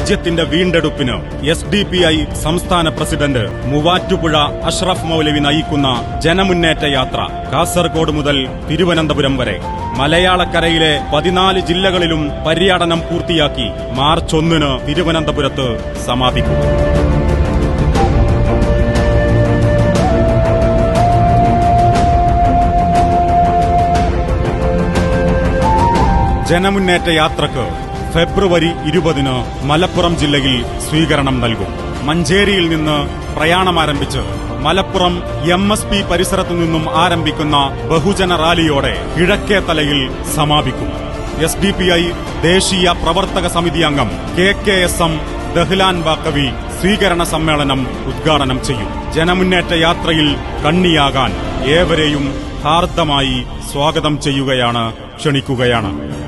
രാജ്യത്തിന്റെ വീണ്ടെടുപ്പിന് S D P I സംസ്ഥാന പ്രസിഡന്റ് മൂവാറ്റുപുഴ അഷ്റഫ് മൗലവി നയിക്കുന്ന ജനമുന്നേറ്റ യാത്ര കാസർഗോഡ് മുതൽ തിരുവനന്തപുരം വരെ. മലയാളക്കരയിലെ പതിനാല് ജില്ലകളിലും പര്യടനം പൂർത്തിയാക്കി മാർച്ച് ഒന്നിന് തിരുവനന്തപുരത്ത് സമാപിക്കും. ജനമുന്നേറ്റ യാത്രയ്ക്ക് ഫെബ്രുവരി ഇരുപതിന് മലപ്പുറം ജില്ലയിൽ സ്വീകരണം നൽകും. മഞ്ചേരിയിൽ നിന്ന് പ്രയാണം ആരംഭിച്ച് മലപ്പുറം എം എസ് പി പരിസരത്തു നിന്നും ആരംഭിക്കുന്ന ബഹുജന റാലിയോടെ കിഴക്കേ തലയിൽ സമാപിക്കും. എസ് ഡി പി ഐ ദേശീയ പ്രവർത്തക സമിതി അംഗം K K S M Dahlan Baqavi സ്വീകരണ സമ്മേളനം ഉദ്ഘാടനം ചെയ്യും. ജനമുന്നേറ്റ യാത്രയിൽ കണ്ണിയാകാൻ ഏവരെയും ഹാർദമായി സ്വാഗതം ചെയ്യുകയാണ് ക്ഷണിക്കുകയാണ്.